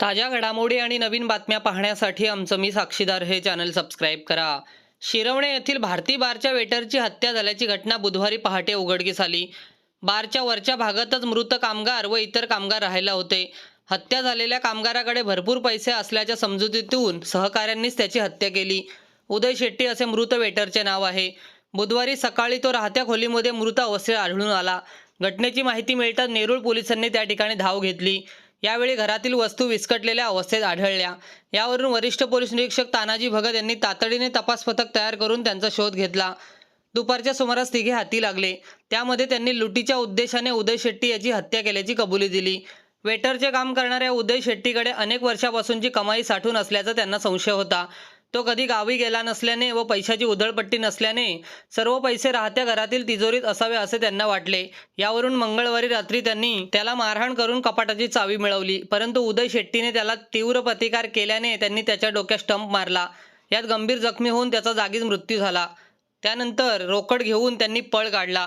ताज्या घडामोडी आणि नवीन बातम्या पाहण्यासाठी आमचं मी साक्षीदार हे चॅनल सबस्क्राईब करा. शिरवणे येथील भारती बारच्या वेटरची हत्या झाल्याची घटना बुधवारी पहाटे उघडकीस आली. बारच्या वरच्या भागातच मृत कामगार व इतर कामगार राहायला होते. हत्या झालेल्या कामगाराकडे भरपूर पैसे असल्याच्या समजुतीतून सहकाऱ्यांनीच त्याची हत्या केली. उदय शेट्टी असे मृत वेटरचे नाव आहे. बुधवारी सकाळी तो राहत्या खोलीमध्ये मृत अवस्थेत आढळून आला. घटनेची माहिती मिळताच नेरूळ पोलिसांनी त्या ठिकाणी धाव घेतली. यावेळी घरातील वस्तू विस्कटलेल्या अवस्थेत आढळल्या. यावरून वरिष्ठ पोलीस निरीक्षक तानाजी भगत यांनी तातडीने तपास पथक तयार करून त्यांचा शोध घेतला. दुपारच्या सुमारास तिघे हाती लागले. त्यामध्ये त्यांनी लुटीच्या उद्देशाने उदय शेट्टी याची हत्या केल्याची कबुली दिली. वेटरचे काम करणाऱ्या उदय शेट्टीकडे अनेक वर्षापासूनची कमाई साठून असल्याचा त्यांना संशय होता. तो कधी गावी गेला नसल्याने व पैशाची उधळपट्टी नसल्याने सर्व पैसे राहत्या घरातील तिजोरीत असावे असे त्यांना वाटले. यावरून मंगळवारी रात्री त्यांनी त्याला मारहाण करून कपाटाची चावी मिळवली. परंतु उदय शेट्टीने त्याला तीव्र प्रतिकार केल्याने त्यांनी त्याच्या डोक्यात स्टंप मारला. यात गंभीर जखमी होऊन त्याचा जागीच मृत्यू झाला. त्यानंतर रोकड घेऊन त्यांनी पळ काढला.